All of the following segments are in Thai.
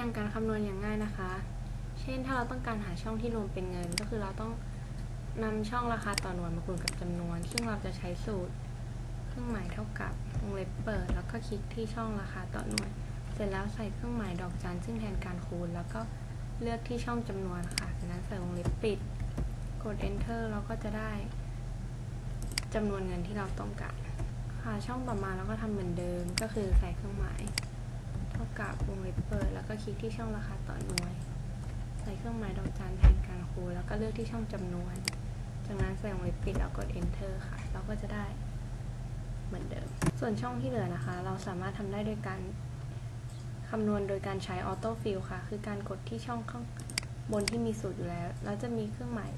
ย่างการคำนวณอย่างง่ายนะคะ เช่นถ้าเราต้องการหาช่องที่รวมเป็นเงิน ก็คือเราต้องนำช่องราคาต่อหน่วยมาคูณกับจำนวน ซึ่งเราจะใช้สูตรเครื่องหมายเท่ากับวงเล็บเปิด แล้วก็คลิกที่ช่องราคาต่อหน่วย เสร็จแล้วใส่เครื่องหมายดอกจันซึ่งแทนการคูณ แล้วก็เลือกที่ช่องจำนวนค่ะจากนั้นใส่วงเล็บปิด กด enter เราก็จะได้จำนวนเงินที่เราต้องการค่ะช่องต่อมาเราก็ทำเหมือนเดิมก็คือใส่เครื่องหมาย ท่ากับวงเล็บเปิด แล้วก็คลิกที่ช่องราคาต่อหน่วย ใส่เครื่องหมายดอกจันแทนการคูณแล้วก็เลือกที่ช่องจำนวน จากนั้นใส่วงเล็บปิดแล้วกด enter ค่ะ เราก็จะได้เหมือนเดิม ส่วนช่องที่เหลือนะคะ เราสามารถทำได้โดยการคำนวณโดยการใช้ auto fill ค่ะ คือการกดที่ช่องข้างบนที่มีสูตรอยู่แล้ว แล้วจะมีเครื่องหมาย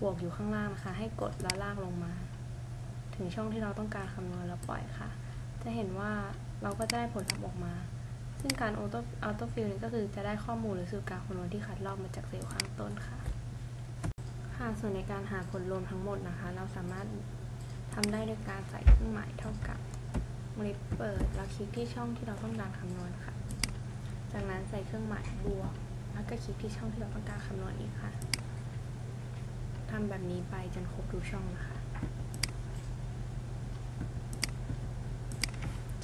บวกอยู่ข้างล่างนะคะ ให้กดแล้วลากลงมา ถึงช่องที่เราต้องการคำนวณแล้วปล่อยค่ะ จะเห็นว่าเราก็จะได้ผลลัพธ์ออกมา ซึ่งการ auto auto fill นี้ก็คือจะได้ข้อมูลหรือสูตรการคำนวณที่คัดลอกมาจากเซลล์ข้างต้นค่ะ ค่ะ ส่วนในการหาผลรวมทั้งหมดนะคะ เราสามารถทำได้โดยการใส่เครื่องหมายเท่ากับวงเล็บเปิด แล้วคลิกที่ช่องที่เราต้องการคำนวณค่ะ จากนั้นใส่เครื่องหมายบวก แล้วก็คลิกที่ช่องที่เราต้องการคำนวณอีกค่ะทำแบบนี้ไปจนครบทุกช่องนะคะ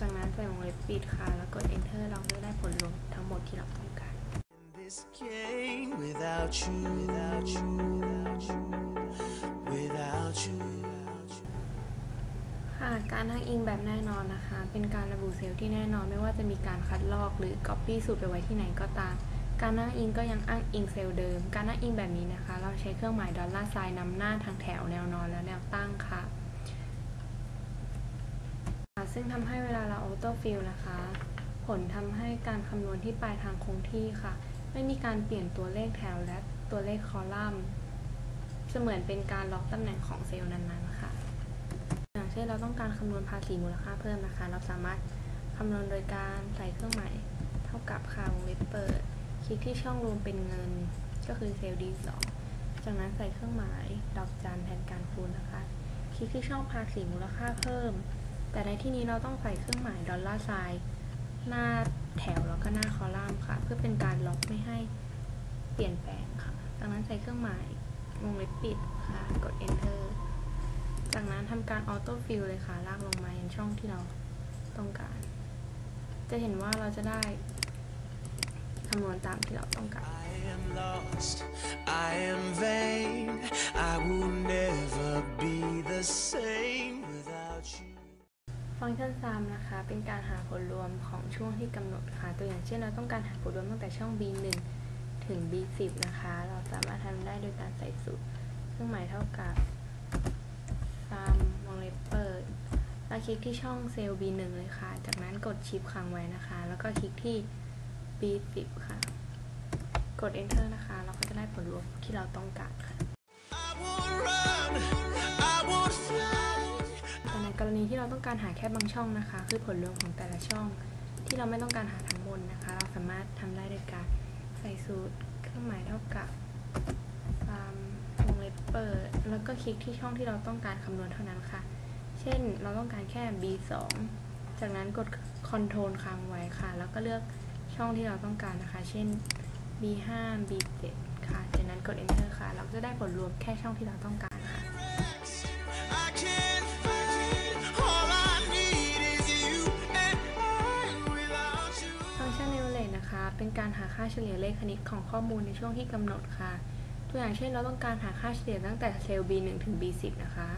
จากนั้นใส่วงเล็บปิดค่ะ แล้วกด enter เราก็ได้ผลรวมทั้งหมดที่เราต้องการ This game without you, without you, without you, without you, without you. ค่ะ การอ้างอิงแบบแน่นอนนะคะ เป็นการระบุเซลล์ที่แน่นอนไม่ว่าจะมีการคัดลอกหรือ Copy สูตรไปไว้ที่ไหนก็ตาม การอ้างอิงก็ยังอ้างอิงเซลล์เดิม การอ้างอิงแบบนี้นะคะ เราใช้เครื่องหมายดอลลาร์ไซน์นำหน้าทางแถวแนวนอนและแนวตั้งค่ะ ซึ่งทำให้เวลาเรา auto fill นะคะ ผลทำให้การคำนวณที่ปลายทางคงที่ค่ะ ไม่มีการเปลี่ยนตัวเลขแถวและตัวเลขคอลัมน์ เสมือนเป็นการล็อกตำแหน่งของเซลล์นั้นๆค่ะ อย่างเช่นเราต้องการคำนวณภาษีมูลค่าเพิ่มนะคะ เราสามารถคำนวณโดยการใส่เครื่องหมายเท่ากับค่าวงเล็บเปิด คลิกที่ช่องรวมเป็นเงิน ก็คือเซลล์ D2 จากนั้นใส่เครื่องหมาย ดอกจันแทนการคูณนะคะ คลิกที่ช่องภาษีมูลค่าเพิ่ม แต่ในที่นี้เราต้องใส่เครื่องหมายดอลลาร์ไซน์หน้าแถวแล้วก็หน้าคอลัมน์ค่ะ เพื่อเป็นการล็อกไม่ให้เปลี่ยนแปลงค่ะจากนั้นใส่เครื่องหมายวงเล็บปิดค่ะ กด enter จากนั้นทำการ auto fill เลยค่ะ ลากลงมาในช่องที่เราต้องการ จะเห็นว่าเราจะได้คำนวณตามที่เราต้องการ I am vain, I will never be the same. ฟังก์ชัน sum นะคะ เป็นการหาผลรวมของช่วงที่กำหนดค่ะ ตัวอย่างเช่นเราต้องการหาผลรวมตั้งแต่ช่อง b1 ถึง b10 นะคะ เราสามารถทำได้โดยการใส่สูตรเครื่องหมายเท่ากับ sum วงเล็บเปิดแล้วคลิกที่ช่องเซลล์ b1 เลยค่ะ จากนั้นกดชิปค้างไว้นะคะ แล้วก็คลิกที่ b10 ค่ะ กด enter นะคะ เราก็จะได้ผลรวมที่เราต้องการค่ะ ที่เราต้องการหาแค่บางช่องนะคะ คือผลรวมของแต่ละช่อง ที่เราไม่ต้องการหาทั้งหมดนะคะ เราสามารถทำได้โดยการใส่สูตรเครื่องหมายเท่ากับตามวงเล็บเปิด แล้วก็คลิกที่ช่องที่เราต้องการคำนวณเท่านั้นค่ะ เช่นเราต้องการแค่ b2 จากนั้นกด Ctrl ค้างไว้ค่ะ แล้วก็เลือกช่องที่เราต้องการนะคะ เช่น b5 b7 ค่ะ จากนั้นกด enter ค่ะ เราจะได้ผลรวมแค่ช่องที่เราต้องการค่ะ เป็นการหาค่าเฉลี่ยเลขคณิตของข้อมูลในช่วงที่กำหนดค่ะ ตัวอย่างเช่นเราต้องการหาค่าเฉลี่ยตั้งแต่เซลล์ B1 ถึง B10 นะคะ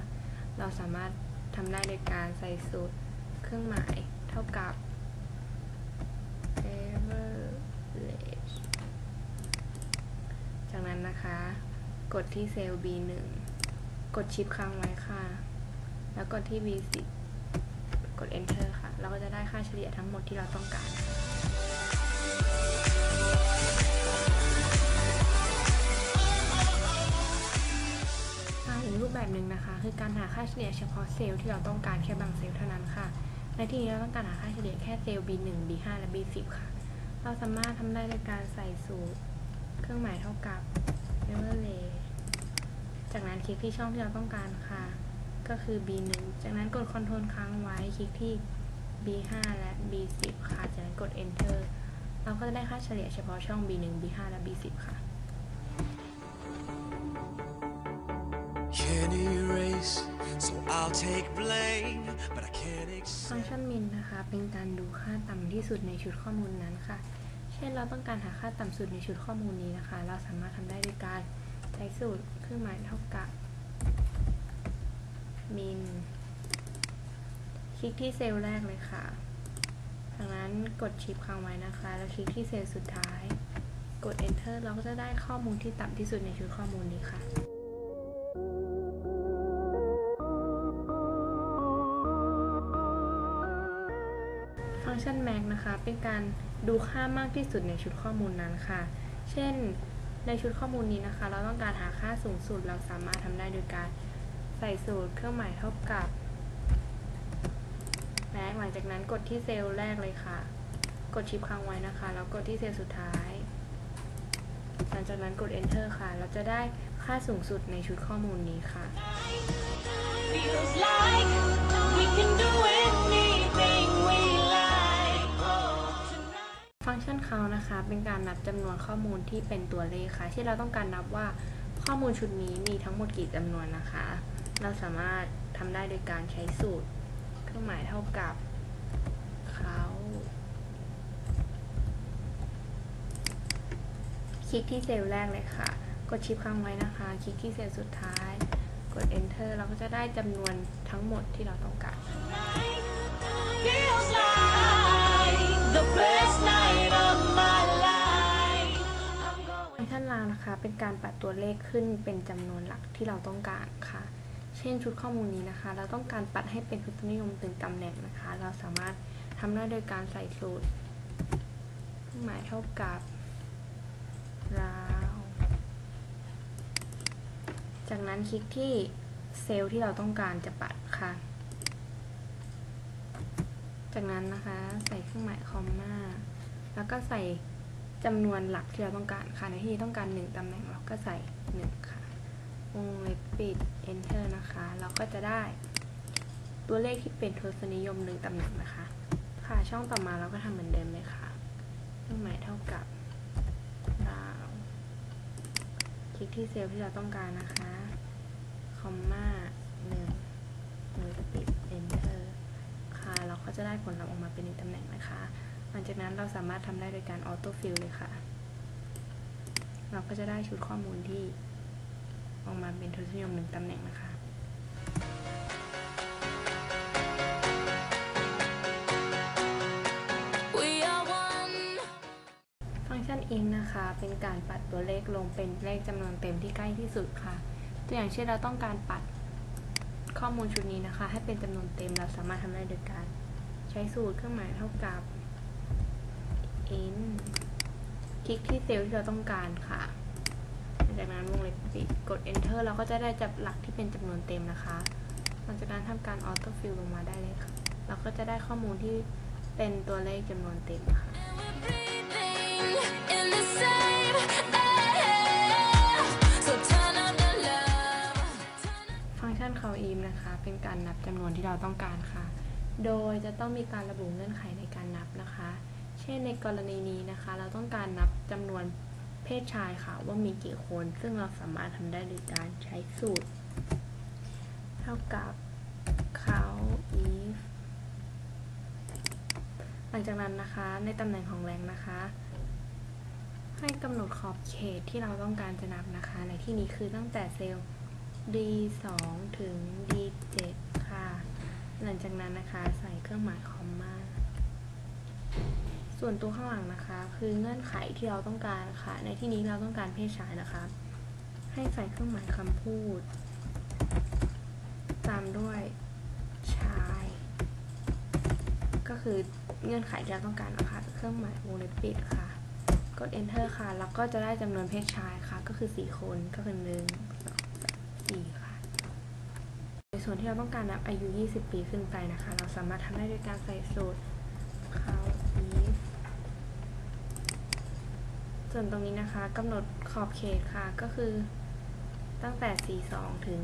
เราสามารถทำได้โดยการใส่สูตรเครื่องหมายเท่ากับ average จากนั้นนะคะ กดที่เซลล์ B1 กดชิปค้างไว้ค่ะ แล้วกดที่ B10 กด enter ค่ะ เราก็จะได้ค่าเฉลี่ยทั้งหมดที่เราต้องการค่ะ รูปแบบหนึ่งนะคะ คือการหาค่าเฉลี่ยเฉพาะเซลล์ที่เราต้องการแค่บางเซลล์เท่านั้นค่ะ ในที่นี้เราต้องการหาค่าเฉลี่ยแค่เซลล์ B1 B5 และ B10 ค่ะ เราสามารถทำได้โดยการใส่สูตรเครื่องหมายเท่ากับ average จากนั้นคลิกที่ช่องที่เราต้องการค่ะ ก็คือ B1 จากนั้นกด Ctrl ค้างไว้คลิกที่ B5 และ B10 ค่ะ จากนั้นกด Enter เราก็จะได้ค่าเฉลี่ยเฉพาะช่อง B1 B5 และ B10 ค่ะ can erase so I'll take blame but I can't accept. ก์ชัน min นะคะ เป็นการดูค่าต่ำที่สุดในชุดข้อมูลนั้นค่ะ เช่นเราต้องการหาค่าต่ำสุดในชุดข้อมูลนี้นะคะ เราสามารถทำได้ด้วยการใช้สูตรเครื่องหมายเท่ากับ min คลิกที่เซลล์แรกเลยค่ะจากนั้นกดชิปค้างไว้นะคะ แล้วคลิกที่เซลล์สุดท้าย กด enter เราก็จะได้ข้อมูลที่ต่ำที่สุดในชุดข้อมูลนี้ค่ะ เป็นการดูค่ามากที่สุดในชุดข้อมูลนั้นค่ะ เช่น ในชุดข้อมูลนี้นะคะ เราต้องการหาค่าสูงสุด เราสามารถทำได้โดยการใส่สูตรเครื่องหมายเท่ากับ max หลังจากนั้นกดที่เซลล์แรกเลยค่ะ กดชิปค้างไว้นะคะ แล้วกดที่เซลล์สุดท้าย หลังจากนั้นกด enter ค่ะ เราจะได้ค่าสูงสุดในชุดข้อมูลนี้ค่ะ Feels like we can do anything ฟังก์ชันเขานะคะ เป็นการนับจำนวนข้อมูลที่เป็นตัวเลขค่ะ ที่เราต้องการนับว่าข้อมูลชุดนี้มีทั้งหมดกี่จำนวนนะคะ เราสามารถทำได้โดยการใช้สูตร เครื่องหมายเท่ากับเขาคลิกที่เซลล์แรกเลยค่ะ กดชิปค้างไว้นะคะ คลิกที่เซลล์สุดท้าย กด enter เราก็จะได้จำนวนทั้งหมดที่เราต้องการ เป็นการปัดตัวเลขขึ้นเป็นจำนวนหลักที่เราต้องการค่ะ เช่นชุดข้อมูลนี้นะคะ เราต้องการปัดให้เป็นทศนิยมถึงตำแหน่งนะคะ เราสามารถทำได้โดยการใส่สูตรหมายเท่ากับราว จากนั้นคลิกที่เซลล์ที่เราต้องการจะปัดค่ะ จากนั้นนะคะใส่เครื่องหมายคอมมาแล้วก็ใส่ จำนวนหลักที่เราต้องการค่ะในที่ต้องการ 1ตำแหน่งเราก็ใส่ 1 ค่ะวงเล็บปิด enter นะคะ เราก็จะได้ตัวเลขที่เป็นทศนิยม1ตำแหน่งนะคะ ค่ะช่องต่อมาเราก็ทำเหมือนเดิมเลยค่ะเครื่องหมายเท่ากับดาวคลิกที่เซลล์ที่เราต้องการนะคะคอมมาหนึ่งวงเล็บปิด enter ค่ะ เราก็จะได้ผลลัพธ์ออกมาเป็นหนึ่งตำแหน่งนะคะ หลังจากนั้นเราสามารถทำได้โดยการออโต้ฟิลเลยค่ะ เราก็จะได้ชุดข้อมูลที่ออกมาเป็นทศนิยมหนึ่งตำแหน่งนะคะ We are one. ฟังก์ชัน int นะคะ เป็นการปัดตัวเลขลงเป็นเลขจำนวนเต็มที่ใกล้ที่สุดค่ะ ตัวอย่างเช่นเราต้องการปัดข้อมูลชุดนี้นะคะ ให้เป็นจำนวนเต็มเราสามารถทำได้โดยการ ใช้สูตรเครื่องหมายเท่ากับ in คลิกที่เซลล์ที่เราต้องการค่ะจากนั้นวงเล็บปิดกด enter เราก็จะได้จับหลักที่เป็นจำนวนเต็มนะคะ หลังจากนั้นทำการ auto fill ลงมาได้เลยค่ะ เราก็จะได้ข้อมูลที่เป็นตัวเลขจำนวนเต็มค่ะคะฟังก์ชัน call im นะคะ เป็นการนับจำนวนที่เราต้องการค่ะ โดยจะต้องมีการระบุเงื่อนไขในการนับนะคะ ช่นในกรณีนี้นะคะ เราต้องการนับจำนวนเพศชายค่ะ ว่ามีกี่คน ซึ่งเราสามารถทำได้โดยการใช้สูตร เท่ากับ count if หลังจากนั้นนะคะในตำแหน่งของแรงนะคะ ให้กำหนดขอบเขตที่เราต้องการจะนับนะคะ ในที่นี้คือตั้งแต่เซลล์ D2 ถึง D7 ค่ะ หลังจากนั้นนะคะใส่เครื่องหมายคอมมา ส่วนตัวข้างหลังนะคะ คือเงื่อนไขที่เราต้องการค่ะ ในที่นี้เราต้องการเพศชายนะคะ ให้ใส่เครื่องหมายคำพูด ตามด้วยชาย ก็คือเงื่อนไขที่เราต้องการนะคะ เครื่องหมายวงเล็บปิดค่ะ กด enter ค่ะ แล้วก็จะได้จำนวนเพศชายค่ะ ก็คือ 4 คน ก็คือ1 2 3 4ค่ะ ในส่วนที่เราต้องการนับอายุ 20 ปีขึ้นไปนะคะ เราสามารถทำได้ด้วยการใส่สูตร count if ส่ วนตรงนี้นะคะกำหนดขอบเขตค่ะก็คือ ตั้งแต่ 42 ถึง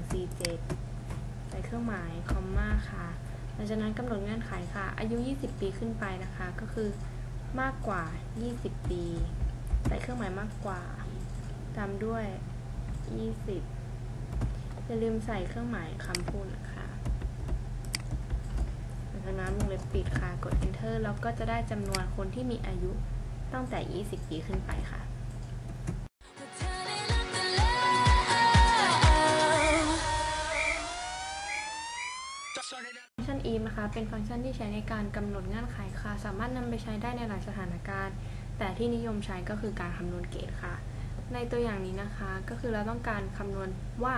47 ใส่เครื่องหมายคอมมาค่ะหลังจากนั้นกำหนดเงื่อนไขค่ะ อายุ 20 ปีขึ้นไปนะคะ ก็คือมากกว่า 20 ปี ใส่เครื่องหมายมากกว่าตามด้วย 20 อย่าลืมใส่เครื่องหมายคำพูดนะคะหลังจากนั้นวงเล็บปิดค่ะ กด enter แล้วก็จะได้จำนวนคนที่มีอายุ ตั้งแต่ 20 ปีขึ้นไปค่ะ ฟังก์ชัน if นะคะ เป็นฟังก์ชันที่ใช้ในการกำหนดเงื่อนไขค่ะ สามารถนำไปใช้ได้ในหลายสถานการณ์ แต่ที่นิยมใช้ก็คือการคำนวณเกรดค่ะ ในตัวอย่างนี้นะคะ ก็คือเราต้องการคำนวณว่า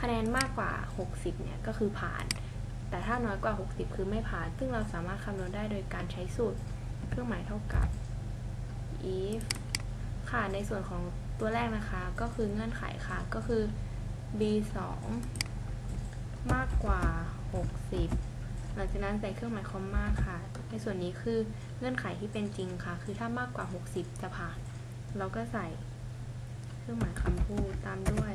คะแนนมากกว่า 60 เนี่ย ก็คือผ่าน แต่ถ้าน้อยกว่า 60 คือไม่ผ่าน ซึ่งเราสามารถคำนวณได้โดยการใช้สูตร เครื่องหมายเท่ากับ if ค่ะ ในส่วนของตัวแรกนะคะ ก็คือเงื่อนไขค่ะ ก็คือ b 2มากกว่า 60 หลังจากนั้นใส่เครื่องหมายคอมมาค่ะ ในส่วนนี้คือเงื่อนไขที่เป็นจริงค่ะ คือถ้ามากกว่า 60 จะผ่าน เราก็ใส่เครื่องหมายคำพูดตามด้วย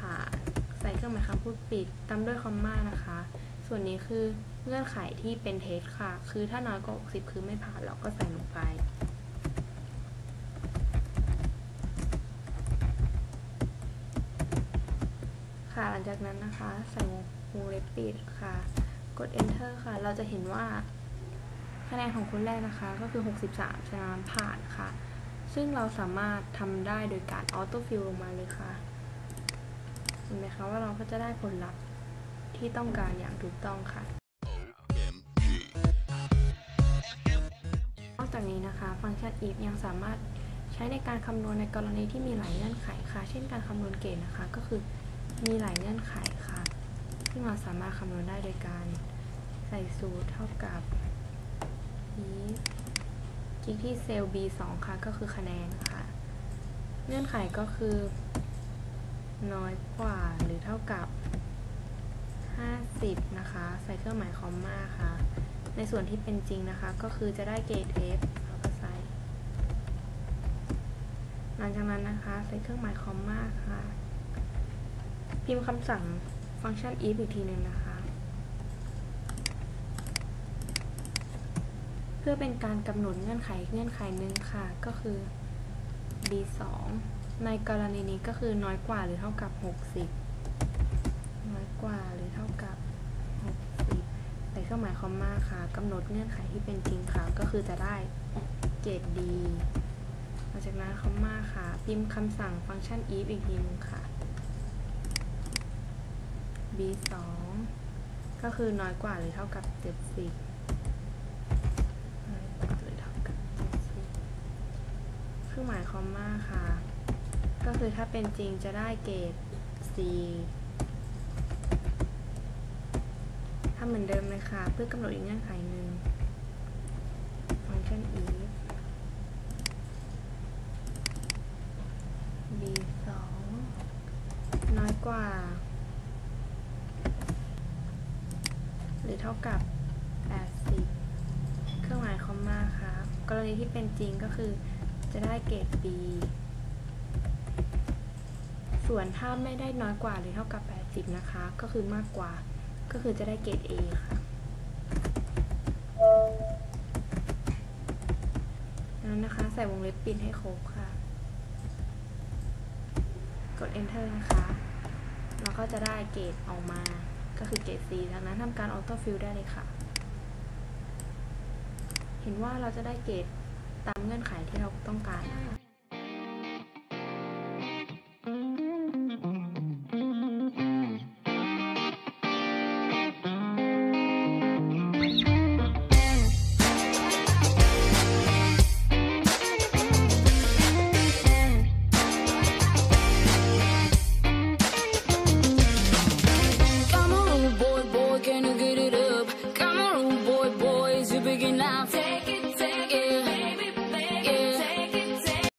ผ่าน ใส่เครื่องหมายคำพูดปิด ตามด้วยคอมมานะคะ ส่วนนี้คือเงื่อนไขที่เป็นเท็จค่ะ คือถ้าน้อยกว่า 60 คือไม่ผ่าน เราก็ใส่ลงไป ค่ะ หลังจากนั้นนะคะ ใส่วงเล็บปิดค่ะ กด enter ค่ะ เราจะเห็นว่าคะแนนของคนแรกนะคะ ก็คือ 63ฉะนั้นผ่านค่ะ ซึ่งเราสามารถทำได้โดยการ auto fill ลงมาเลยค่ะ เห็นไหมคะว่าเราก็จะได้ผลลัพธ์ที่ต้องการอย่างถูกต้องค่ะนอกจากนี้นะคะ ฟังก์ชัน if ยังสามารถใช้ในการคำนวณในกรณีที่มีหลายเงื่อนไขค่ะ เช่นการคำนวณเกณฑ์นะคะ ก็คือ มีหลายเงื่อนไขค่ะ ซึ่งเราสามารถคำนวณได้โดยการใส่สูตรเท่ากับ if คลิกที่เซลล์ B2 ค่ะ ก็คือคะแนนค่ะ เงื่อนไขก็คือ น้อยกว่าหรือเท่ากับ 50 นะคะ ใส่เครื่องหมายคอมมาค่ะ ในส่วนที่เป็นจริงนะคะ ก็คือจะได้เกรด F เราก็ใส่ หลังจากนั้นนะคะ ใส่เครื่องหมายคอมมาค่ะ พิมพ์คำสั่งฟังก์ชัน if อีกทีหนึ่งนะคะ เพื่อเป็นการกำหนดเงื่อนไขเงื่อนไขหนึ่งค่ะ ก็คือ b 2ในกรณีนี้ก็คือน้อยกว่าหรือเท่ากับ 60 น้อยกว่าหรือเท่ากับ 60ใส่เครื่องหมายคอมมาค่ะกำหนดเงื่อนไขที่เป็นจริงค่ะ ก็คือจะได้เกรด D หลังจากนั้นคอมมาค่ะ พิมพ์คำสั่งฟังก์ชัน if อีกทีนึงค่ะ b 2ก็คือน้อยกว่าหรือเท่ากับ70น้อยกว่าหรือเท่ากับ 70เครื่องหมายคอมมาค่ะ ก็คือถ้าเป็นจริงจะได้เกรด C ทำเหมือนเดิมเลยค่ะ เพื่อกำหนดอีกเงื่อนไขหนึ่งฟังก์ชัน if b 2น้อยกว่า หรือเท่ากับ 80 เครื่องหมายคอมมาค่ะกรณีที่เป็นจริงก็คือจะได้เกรด B ส่วนถ้าไม่ได้น้อยกว่าหรือเท่ากับ 80 นะคะ ก็คือมากกว่า ก็คือจะได้เกรด A ค่ะแล้วนะคะ ใส่วงเล็บปิดให้ครบค่ะ กด enter นะคะ แล้วก็จะได้เกรดออกมา ก็คือเกรด C ดังนั้นทำการออโต้ฟิลได้เลยค่ะ เห็นว่าเราจะได้เกรดตามเงื่อนไขที่เราต้องการนะคะ